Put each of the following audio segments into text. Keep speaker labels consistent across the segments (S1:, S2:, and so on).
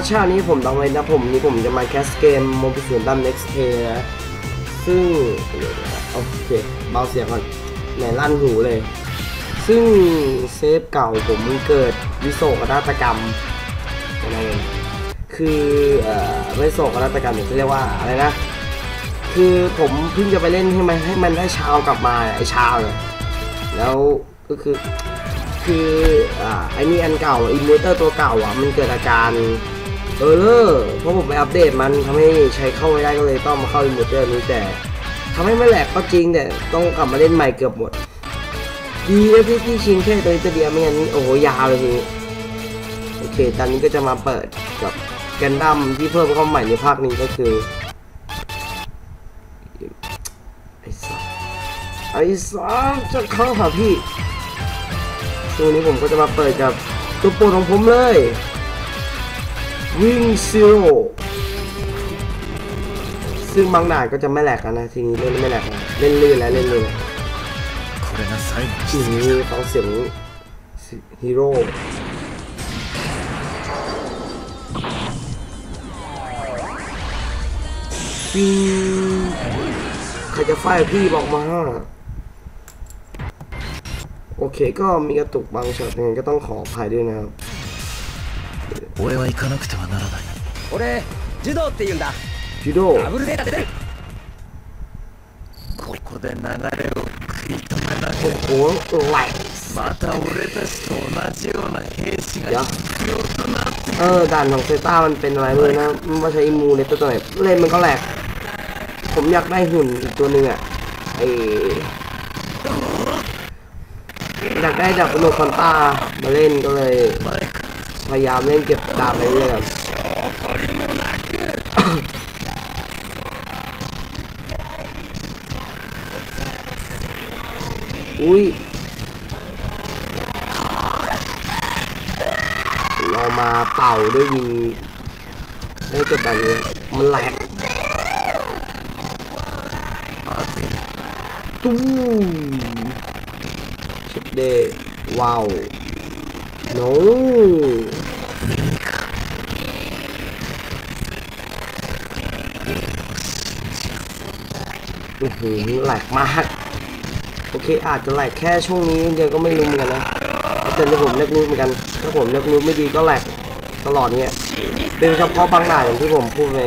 S1: ก็ชาตินี้ผมต้องเลยนะผมนี่ผมจะมาแคสเกมโมบิสูนดัม next day นะ ซึ่งโอเคเบาเสียงก่อนไหนลั่นหูเลย ซึ่งเซฟเก่าผมมันเกิดวิโศกนาฏกรรมอะไรเองคือเอ่อไม่โศกนาฏกรรมเนี่ยเรียกว่าอะไรนะ คือผมเพิ่งจะไปเล่นให้มันให้มันได้ชาวกลับมาไอชาวเนี่ยแล้วก็คือคืออ่าไอ้นี่อันเก่าอินเวอร์เตอร์ตัวเก่าอะมันเกิดอาการ เออเลอร์เพราะผมไปอัปเดตมันทำให้ใช้เข้าไม่ได้ก็เลยต้องมาเข้าอินเวอร์เตอร์นี้แต่ทำให้ไม่แหลกก็จริงแต่ต้องกลับมาเล่นใหม่เกือบหมด ดีนะที่ที่ชิงแค่ตัวเดียวไม่งั้นโอ้โหยาวเลยทีโอเค ตอนนี้ก็จะมาเปิดกับแกนดัมที่เพิ่มเข้ามาใหม่ในภาคนี้ก็คือไอ้สัสไอ้สัสจะเข้าหาพี่ช่วนี้ผมก็จะมาเปิดกับตัวโปรดของผมเลย วิ่งซิลซึ่งบางด่านก็จะไม่แหลกนะทีนี้เล่นไม่แหลกนะเล่นลื่นแล้วเล่นลื่นทีนี้
S2: เขา
S1: เสียงฮีโร่พี่ใครจะไฟพี่บอกมาโอเคก็มีกระตุกบางช็อตยังไงก็ต้องขออภัยด้วยนะครับ
S2: 俺は行かなくてはならない
S3: 俺柔道って言うんだ
S1: จูโด
S3: ダブルデータ出てる
S2: ここで流れを食い止めなき
S1: โอ้โหไหล
S2: ゃまた俺たちと同じような兵士が
S1: เดี๋ยว
S2: 必要となって
S1: เออด่านของเซต้ามันเป็นอะไรเลยนะมันมาใช้อิมูเลยตัวไหนเล่นมันก็แหลก ผมอยากได้หุ่นอีกตัวหนึ่งอ่ะไออยากได้ดับโนคอนต้ามาเล่นก็เลย
S2: 前か
S1: พยายามเล่นเก็บดาบไปเรื่อยครับอุ้ยเรามาเป่าด้วยยิงได้เกิดแบบนี้มันแหลกตุ้มชิดเดว้าว โน้อื้อหือแหลกมาก โอเคอาจจะแหลกแค่ช่วงนี้เดียวก็ไม่รู้เหมือนกันนะแต่ถ้าผมเลือกนิ้เหมือนกันถ้าผมเลือกนิ้ไม่ดีก็แหลกตลอดเนี่ยเป็นเฉพาะบางหน้าอย่างที่ผมพูดใน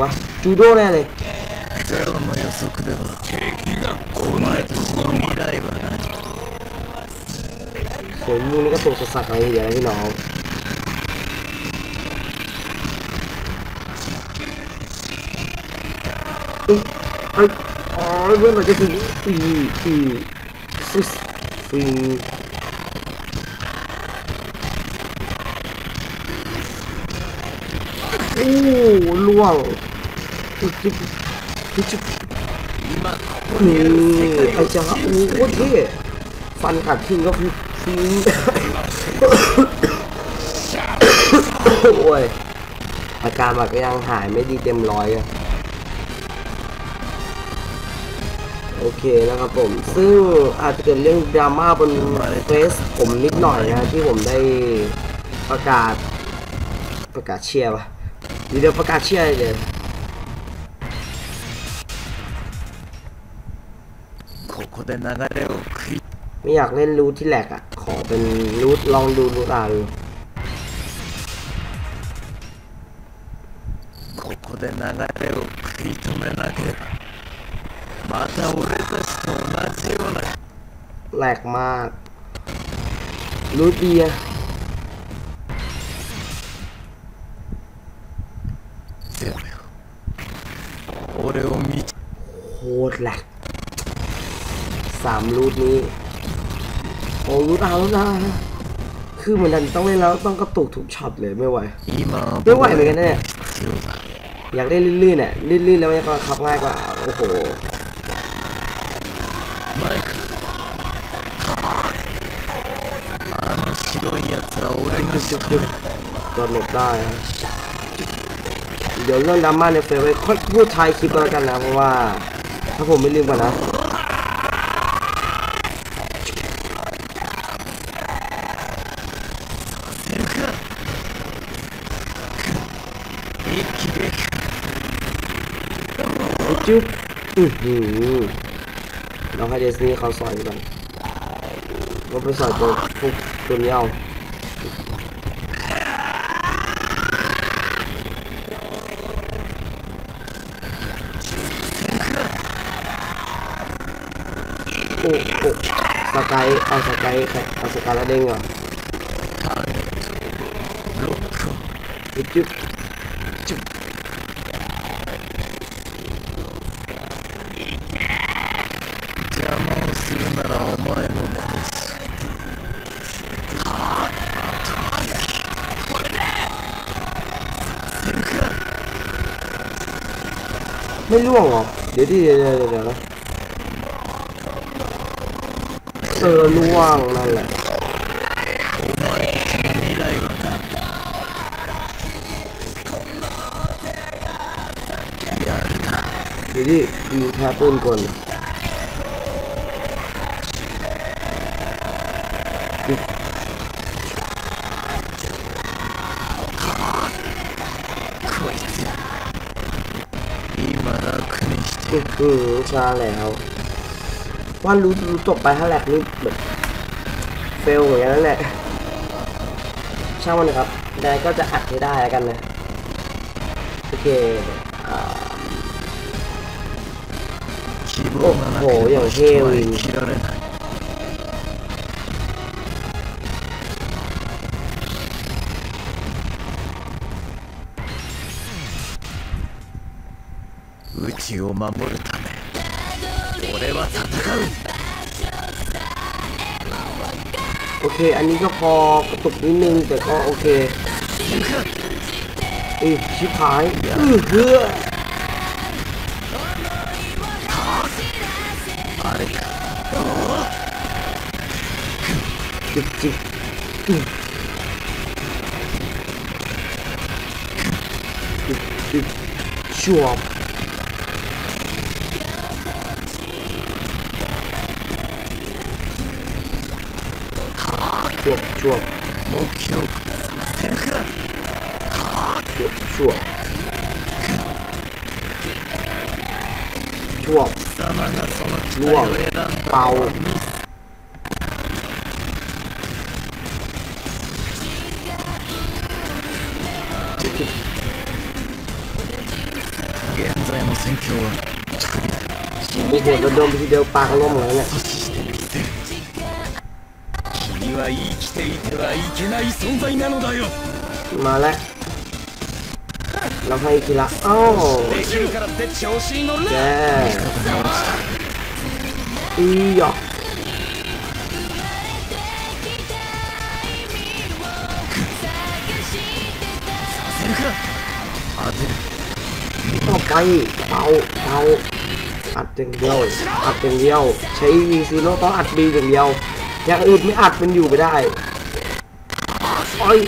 S1: วะจูโดแน่เลยสมมูลก็ตกสักอะไรอย่างนี้พี่น้องไอ้อ๋อเรื่องมันจะถึงสี่สี่สี่้อล่วงจุดจุดจุดจุ
S2: ด
S1: นี่ไอ้จังหวะนี้โหตรเท่ฟันขัดทิ้งก็คือทิ้งโอ้ยอาการมันก็ยังหายไม่ดีเต็มร้อยอะโอเคนะครับผม ซึ่งอาจจะเกิดเรื่องดราม่าบนเฟสผมนิดหน่อยนะที่ผมได้ประกาศประกาศเชียร์ว่ะ เดี๋ยวประกาศเชียร์เลย
S2: ここで流れを食い
S1: ไม่อยากเล่นรูทที่แหลกอ่ะ ขอเป็นรูทลองดูรูทอ่าดู
S2: ここで流れを食い止めなければまた俺たちと同じような
S1: แหลกมาก รูทดีอะ
S2: 俺を見て
S1: โคตรแหลกสามรูทนี้ โอ้รูทเอาแล้วนะคือเหมือนกันต้องเล่นแล้วต้องกระตุกทุกช็อตเลยไม่ไหว
S2: 今は
S1: ไม่ไหวเหมือนกันนะเนี่ย
S2: 必要だ
S1: อยากเล่นลื่นๆเนี่ยลื่นๆแล้วมันก็ขับง่ายกว่า โอ้โห
S2: マイクあの白いやつは俺が仕留める
S1: ตัวหลบไ ดี๋ยวเรื่องดราม่าในเฟซไว้ค่อยพูดท้ายคลิปแล้วกันนะ เพราะว่า ถ้าผมไม่ลืมก่อนนะจุ๊บอือหือเราให้เดสนี่เขาสอยก่อนก็ไปสอยตัวพวกตัวนี้เอา บ
S2: 邪魔をするならお前も殺す
S1: ไม่ล่วงเหรอ เดี๋ยวดิเดี๋ยวเดี๋ยวเดี๋ยว เซอร์ล่วงนั่นแหละเดี๋ยวดิมีแพ้ปืนก
S2: ล
S1: อือชาแล้ว ว่ารู้รู้จบไปถ้าแหลกนี่แบบเฟลเหมือนกันนั่นแหละช่างมันนะครับได้ก็จะอัดให้ได้แล้วกันนะ โอเคอ่า
S2: 希望がなければ人は生きられないうちを守るため俺は戦う
S1: โอเค อันนี้ก็พอกระตุกนิดนึง แต่ก็โอเคเอือชิบหายอือเพื่อจิบจิบจิบจิบชัว うわうわ。
S2: 貴様がその機体を選んだ
S1: のはミス
S2: 現在の戦況は作りだ Entendeu? Dom 君は生きていてはいけない存在なのだよ。
S1: Malé. เราให้กีฬาอ้าวแกอีหยอกต่อไปเป่าเป่าอัดอย่างเดียว อัดอย่างเดียว ใช้วีซีโร่ต้องอัดบีอย่างเดียว อย่างอื่นไม่อัดมันอยู่ไม่ได้อ้อย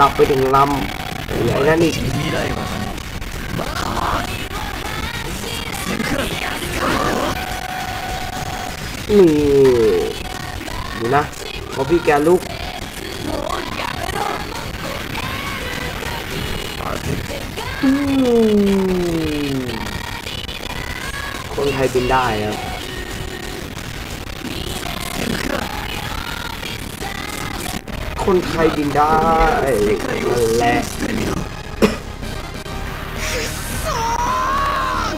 S1: ดับไปถึงลำ ไอ้นั่นอีกนี่ดูนะพอพี่แกลุกคนไทยเป็นได้ครับคนไทยบินได้แล้ว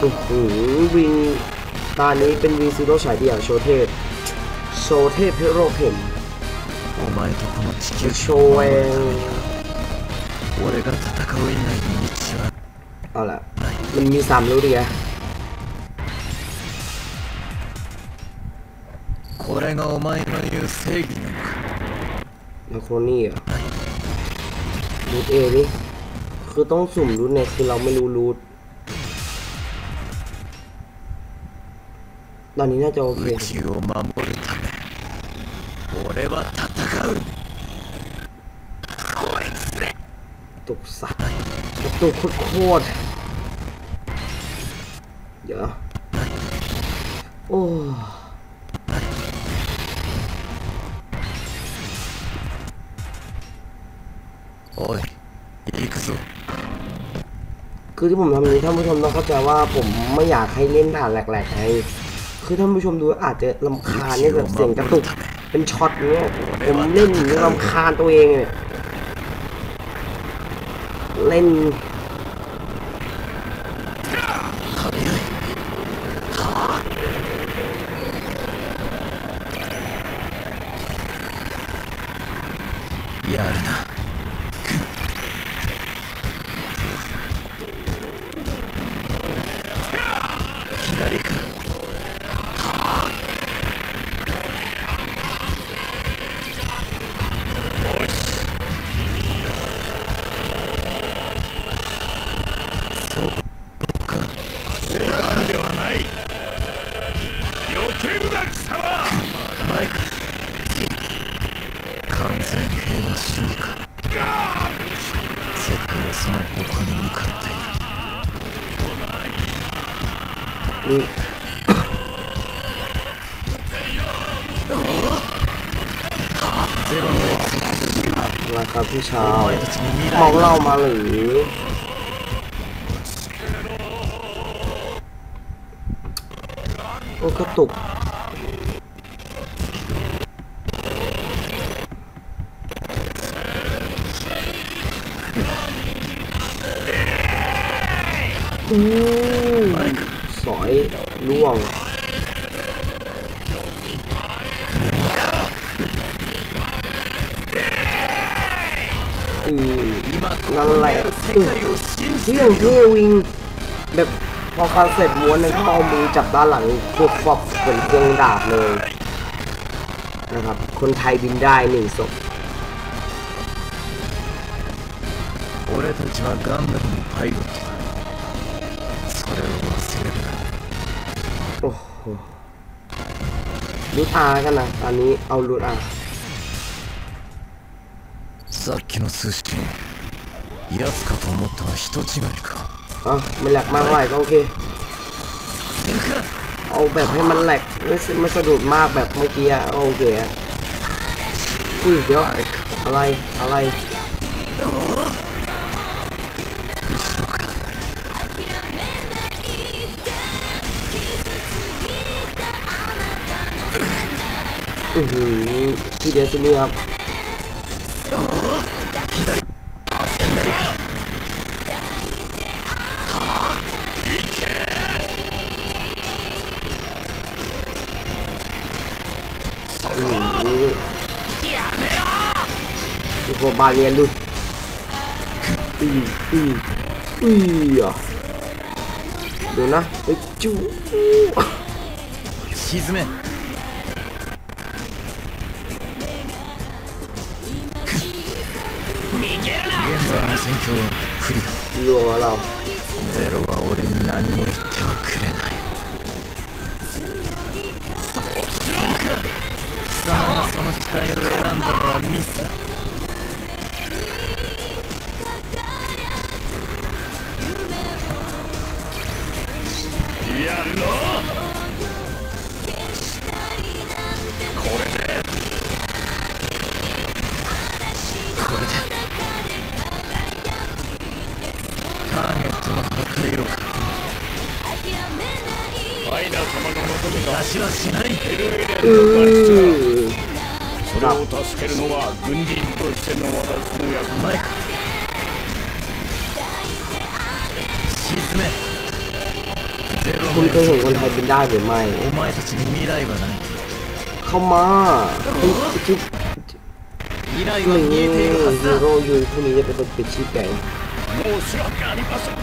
S2: してみろ
S1: อื้อหือวิงตานี้เป็นวิงซีโร่ฉายเดี่ยวโชว์เทพ โชว์เทพเพโรเข็ม
S2: お前とこの地球
S1: โชว์เอง
S2: 俺が戦う以外に道は
S1: เอาล่ะ มันมีสามรู้ดีไง
S2: これがお前の言う正義なのか
S1: แล้วโคนี่เหรอรูทเอนี่คือต้องสุ่มรูทเนี่ยคือเราไม่รู้รูท อนนี้น่าจะโอเค
S2: 宇宙を守るため俺は戦うこいつめ
S1: ตุกสัตว์ ตุกโคตรๆเดี๋ยวโอ้
S2: おい行くぞ
S1: คือที่ผมทำอย่างนี้ท่านผู้ชมต้องเข้าใจว่าผมไม่อยากให้เล่นด่านแหลกๆไง คือท่านผู้ชมดูอาจจะลำคาญเนี่ยแบบเสียงกระตุก เป็นช็อตเนี้ยผมเล่นนี้ลำคาญตัวเองเนี่ยเล่น ราคาพี่ชาวมองเล่ามาหรือโอ้กระตุก แหละอืมเที่ยงเที่ยวิง แบบพอฟันเสร็จม้วนนั้นก็เอามือจับด้านหลังพวกฟอบเหมือนเครื่องดาบเลย นะครับ คนไทยบินได้หนึ่งศพ
S2: 俺たちはガンダムのパイロットだそれを忘れるな
S1: โอ้โหรูทอากันนะตอนนี้เอารูทอา
S2: さっきの通信 やつかと思ったら人違いか
S1: อ่ะไม่แหลกมากเท่าไหร่ก็โอเค เอาแบบให้มันแหลกไม่สไม่สะดุดมากแบบเมื่อกี้อะก็โอเคอะอุ้ยเดี๋ยวอะไรอะไรอือหือที่เดียวสินี่ครับ Eu vou valendo.
S2: Ui, ui, ui, ó. Deu na. Tio. Xizume. Lua lá. Zero a ore nani itte wa kurenai. Sama その機会を選んだのはミスだ。出しはしない
S1: อือ
S3: それを助けるのは軍人としての私の役目
S2: マイク沈めゼロ
S1: คุณ
S2: の
S1: เคยเห็นคนไทยบินได้หรือไม่
S2: お前たちに未来はない
S1: เข้ามาเฮ้ยจิ๊บ
S2: 未来
S1: ห
S2: は
S1: นึ่ง
S2: 見えているはず
S1: ฮี
S2: だ
S1: โร่ยูพวกนี้จะเป็นคนปิดชีพแกง
S3: 申し訳ありません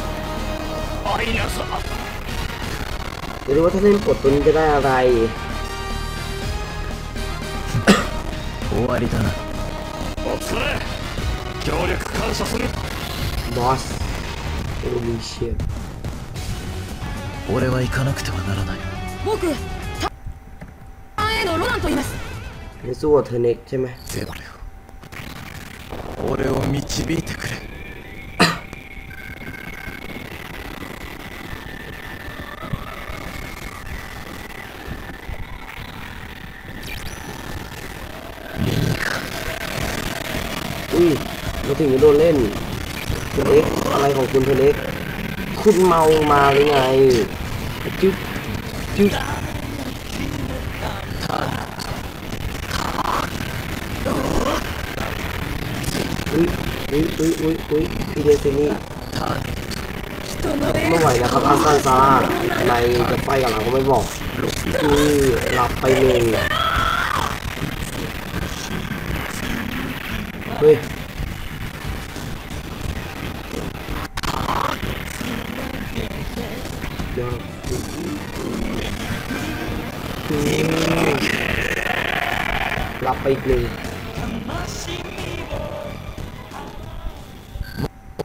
S3: アイナ様
S1: จะรู้ว่าถ้าเล่นกดตัวนี้จะได้อะไร
S2: 終わりだな
S3: お疲れ協力感謝する
S1: บอสโอลิเชีย
S2: 俺は行かなくてはならない
S4: 僕ターンへのロナンと言います
S1: ในสู้กับเทอร์เน็กใช่ไหม
S2: ゼロよ俺を導いてくれ
S1: ถึงจะโดนเล่นคุณเอ็กอะไรของคุณคุณเอ็กคุณเมามาหรือไงจึ๊บจึ๊บอุ้ยอุ้ยอุ้ยอุ้ยอุ้ยพี่เดซินี่ไม่ไหวนะครับอาซานซาร่าในจะไปกับเราก็ไม่บอกคือหลับไปเลยเฮ้ย รับไปอีกหนึ่ง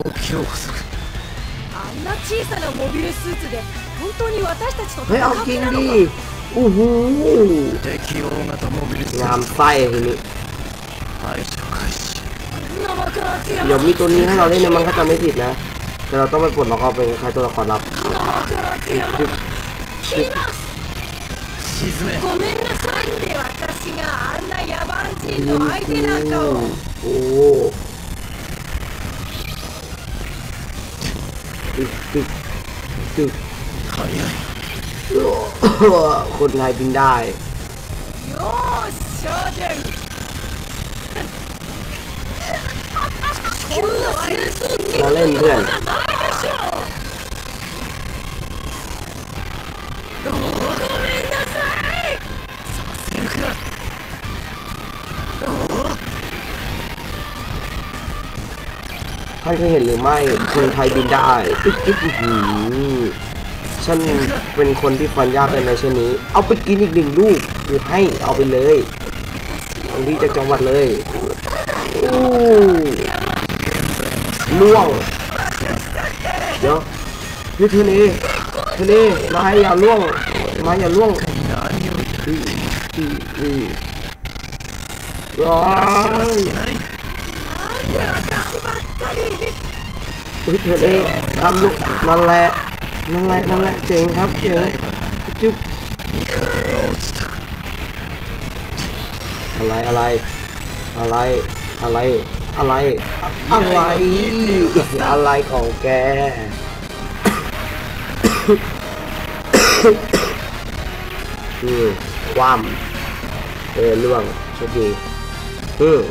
S2: 目標不足
S4: あんな小さなモビルスーツで本当に私たちと
S1: เฮ้ย เอา
S4: 戦っ
S1: จริ
S4: て
S1: ง
S4: なの
S1: ดิ
S4: か
S1: โอ้โห
S2: 敵大型モビルスー
S1: งามไส้ทีนี้
S2: 排除開始
S4: 生からつや
S1: เดี๋ยวมีตัวนี้ให้เราเล่นเนี่ยมันก็จะไม่ผิดนะ แต่เราต้องไปปลดล็อกเอาเป็นใครตัวละครลับ
S4: 生からつや
S1: จึ๊บ
S4: キラ
S2: 沈め
S4: ごめんなさいって
S1: โอ้ตึกตึกตึก
S2: ขอใหญ่
S1: คนไทยบินได้เราเล่นเพื่อน ท่านเคยเห็นหรือไม่คนไทยบินได้ตึ๊กตึ๊กหือฉันเป็นคนที่ฟันยากเลยในเช่นนี้ เอาไปกินอีกหนึ่งลูกกูให้เอาไปเลยเอาที่จากจังหวัดเลยอู้ล่วงเดี๋ยวนี่เธอเน่เธอเน่นายอย่าล่วงนาอย่าล่วงอืออืออือร้าย อุ้ยเธอเน่ทำลูกนั่นแหละนั่นแหละนั่นแหละเจ๋งครับเจ๋งจุ๊บอะไรอะไร อะไรอะไรอะไรอะไรอะไรของแกอืมความเออล่วงโชคดีอืม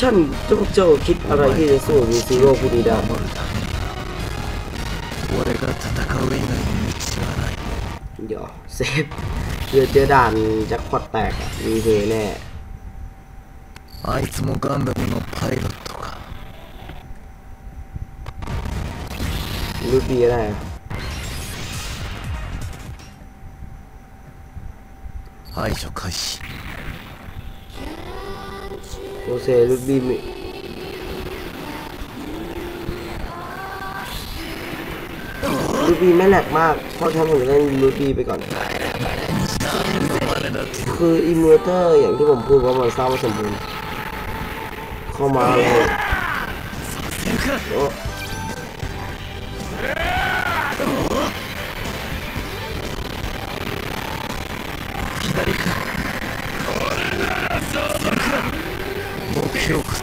S1: ฉันเจ้าเจ้าคิดอะไรที่จะสู้มีซีโร่ผู้นี้ได้
S2: 俺が戦う以外に道はない
S1: เดี๋ยวเซฟเดี๋ยวเจอด่านแจ็คพอตแตกอะมีเฮแน่
S2: あいつもガンダムのパイロットか
S1: รูปีอะไร
S2: 排除開始
S1: โอเซรูปีมีรูปีไม่แหลกมาก เพราะฉะนั้นผมจะเล่นรูปีไปก่อน คืออิมเมอร์เตอร์อย่างที่ผมพูดว่ามันสร้างม่สมบูรณ์เข้ามาเลยโอ้
S2: 目標不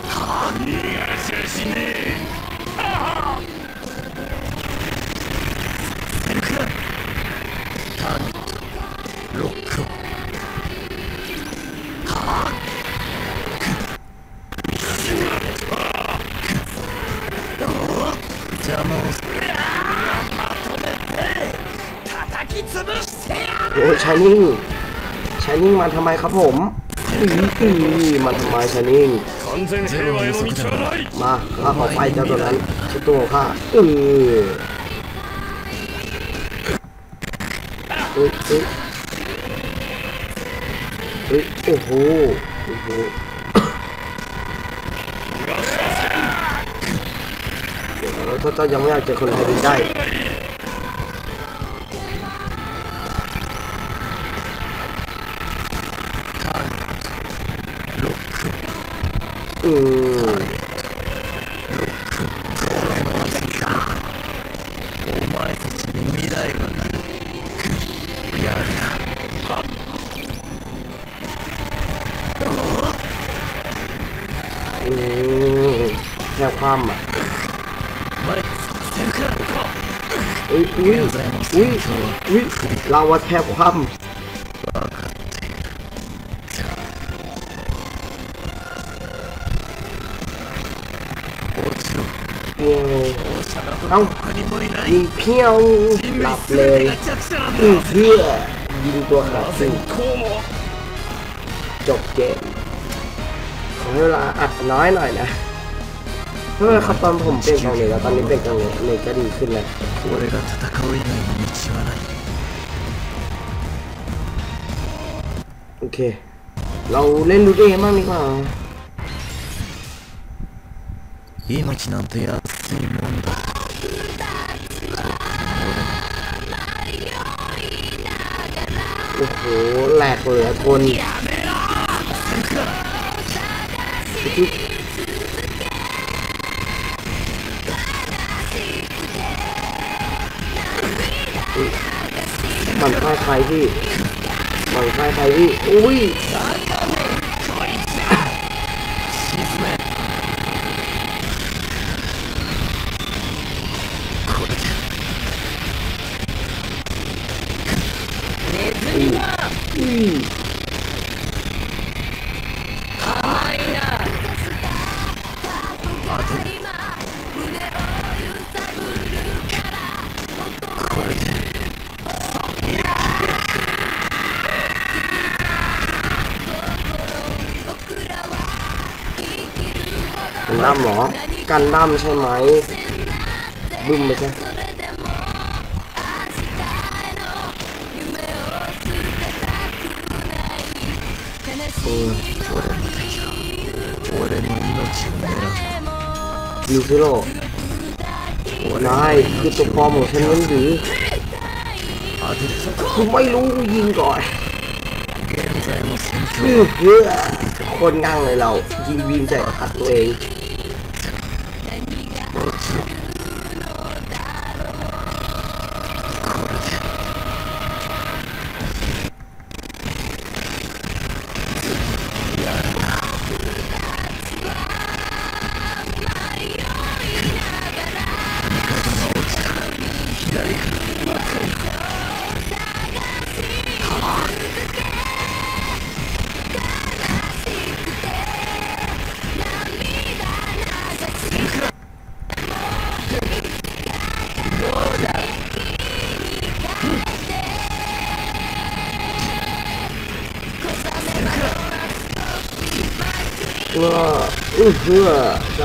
S2: ターゲットロックオン邪魔をす
S1: โหชายนิ่งชายนิ่งมาทำไมครับผมอีอีมาทำไมชายนิ่ง
S3: 完全平和への道はない
S1: มาข้าขอไปเจ้าตัวนั้นชุดตัวของข้าเออเฮ้ยเฮ้ยเฮ้ยโอ้โหโอ้โหเดี๋ยวถ้าเจ้ายังไม่อยากเจอคนไทยบินได้
S2: แนวควา
S1: มอะอุ้ยอุ้ยอุ้ยอุ้ยลาวาแทบความ โอ้เอ้า
S2: 他にもいない
S1: ยิงเพี้ยวหลับเลย
S2: が弱者なんだ
S1: อื้อเพื่อยิงตัวขาดซึ่ง
S3: こうも
S1: จบเกมขอให้เวลาอัดน้อยหน่อยนะเฮ้ยครับตอนผมเป็นกองเหนือแล้วตอนนี้เป็นกองเหนือเลยก็ดีขึ้นแล้ว
S2: 俺が戦う以外の道はない
S1: โอเค เราเล่นดูเอบ้างดีกว่า
S2: 命なんて安いもんだ
S1: โอ้โห แหลกเหลือทนมันใครใครพี่มันใครใครพี่ อุ้ย กันดั้มใช่ไหมบึ้มไปใช่ยูฟิโร่นายคือตัวปลอมของฉันนั้นหรือกูไม่รู้ยิงก่อนเยอะคนงั่งเลยเรายิงวิงใจอัดตัวเอง Okay.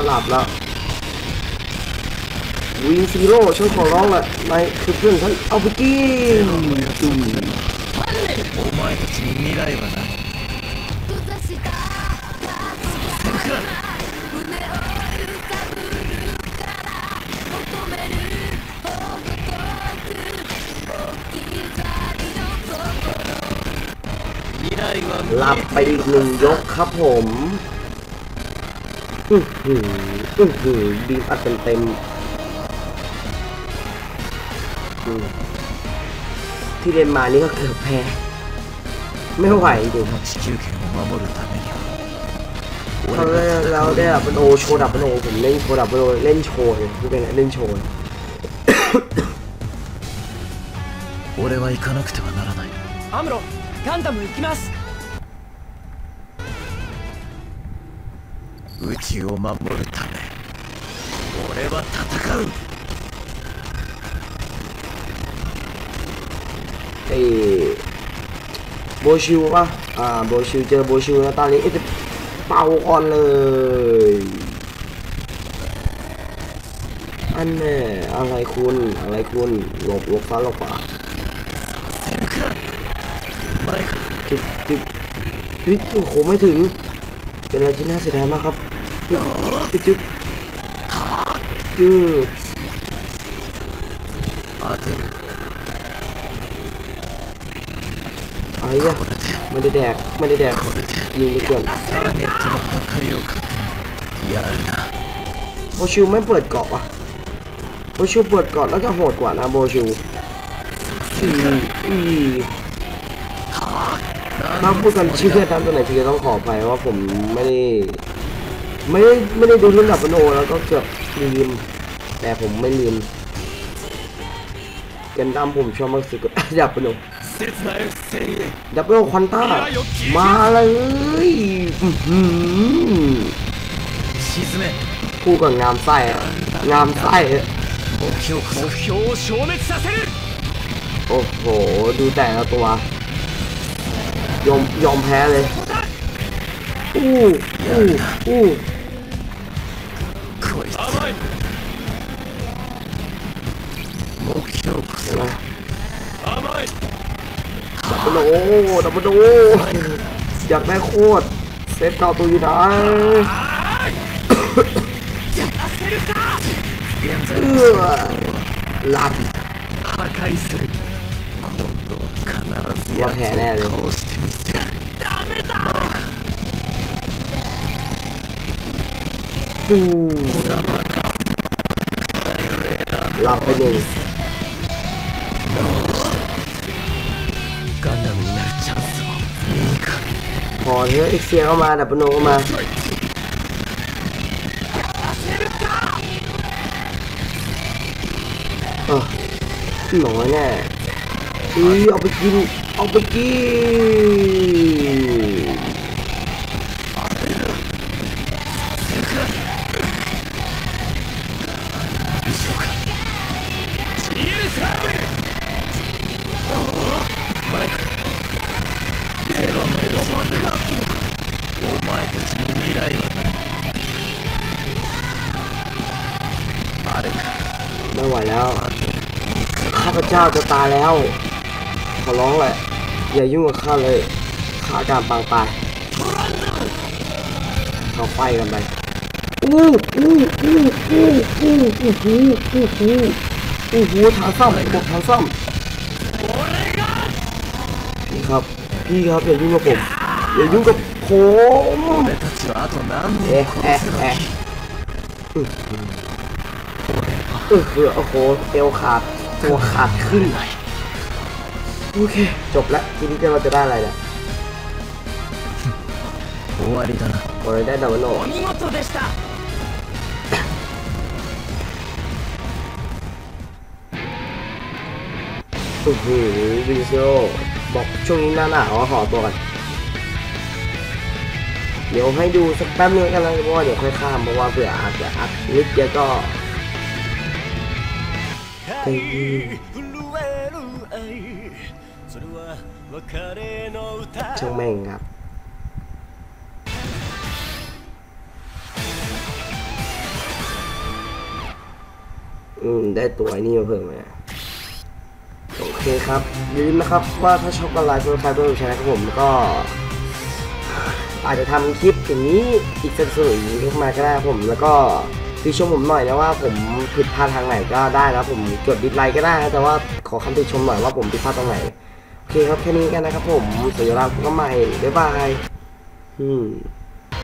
S1: หลับแล้ววินซีโร่ฉันขอร้องแหละนายคือเพื่อนฉันเอาไปกินอืม
S2: お前たちに未来はない未来は
S1: หลับไปอีกหนึ่งยกครับผม อื้อหืออื้อหือบีมอัดเต็มเต็มๆอืมที่เรียนมานี่ก็เกือบแพ้ ไม่ไหวจริง
S2: この地球圏を守るためには
S1: เขาได้แล้วได้ดับเบิลโอโชว์ดับเบิลโอผมเล่นโชว์ดับเบิลโอเล่นโชว์เลยพูดเป็นไรเล่นโชว์
S2: 俺は行かなくてはならない
S5: アムロガンダム行きます
S2: 宇宙を守るため俺は戦う
S1: ไอ้โบชิวป่ะ อ่า โบชิวเจอโบชิวแล้วตอนนี้เอ๊ะจะเป่าก่อนเลย อันแน่อะไรคุณ อะไรคุณ หลบหลบฟ้าหลบขวา
S2: セルクラ前か
S1: จุดจุดจุดโอ้โหไม่ถึง เป็นอะไรที่น่าเสียดายมากครับ หรอจุ๊
S2: บ
S1: จุ๊บไอ้ยะมันได้แดกมันได้แดกยิงไปก่อนโบชิวไม่เปิดเกาะวะโบชิวเปิดเกาะแล้วจะโหดกว่านะโบชิวอีอถ้าพูดกันชื่อตามตัวไหนพี่ก็ต้องขอไปว่าผมไม่ได้ ไม่ได้ไม่ได้ดูเรื่องดับโนแล้วก็เกือบลืมแต่ผมไม่ลืมกันดั้มผมชอบมากสุดก็ดับโนดับโนควันต้ามาเลยคู่กับงามไส้งามไส้โอ้โห ดูแต่ละตัวยอมยอมแพ้เลย อู้อู้อู้ choice. Online.
S3: Mokyoku. Online.
S1: ดับเบิลโอดับเบิลโออยากแม่โคตรเซฟเก่าตัวอยู่นะเออลับวาา
S2: แพ้แน่เลย
S1: กูหลับไป
S2: เลย
S1: พอเนื้อเอ็กเซียเข้ามาดับปโนเข้ามาเออหน่อยแน่เอีเอาไปกิน เอาไปกิน
S2: お前たちの未来はないあれか
S1: ไม่ไหวแล้ว ข้าพเจ้าจะตายแล้ว ขอร้องแหละ อย่ายุ่งกับข้าเลย ข้าการปางตายเขาไฟกันไป อู้อู้อู้อู้อู้อู้หูอู้หูอู้หูทางซ่อมบอกทางซ่อมพี่ ครับ พี่ครับอย่ายุ่งกับผม อย่ายุ่งกับผม
S2: 俺たちはあと何
S1: เอ๊ะ
S2: 人
S1: เอ๊ะ
S2: 殺せばい
S1: เอ๊ะ
S2: い
S1: เออเออโอ้โหเอวขาด ตัวขาดครึ่งโอเค จบแล้วทีนี้เราจะได้อะไรเนี่ย
S2: 終わりだな
S1: โอ้ยได้ดับเบิลโน
S5: お見事でした
S1: โอ้โหวิโซ บอกช่วงนี้หน้าหนาวขอตัวกเดี๋ยวให้ดูสักแป๊บนึงกันแล้วเพราะว่าเดี๋ยวค่อยข้ามเพราะว่าเผื่ออาจจะอัดนิดเดียวก็
S3: ไป
S1: ช่างแม่งครับอืม ได้ตัวนี่มาเพิ่มไหม เคครับอย่าลืมนะครับว่าถ้าชอบกันไลฟ์เพื่อใครเพื่อใช้นะครับผมก็ อาจจะทำคลิปอย่างนี้อีกสักส่วนอย่งนี้ขึ้นมาก็ได้ครับผมแล้วก็คือชมผมหน่อยนะว่าผมผิดพลาดทางไหนก็ได้นะผมกดดิสไลค์ก็ได้แต่ว่าขอคำติชมหน่อยว่าผมผิดพลาดตรงไหนโอเคครับแค่นี้กันนะครับผมสัญลักษณ์ก็ใหม่บ๊ายบายอืม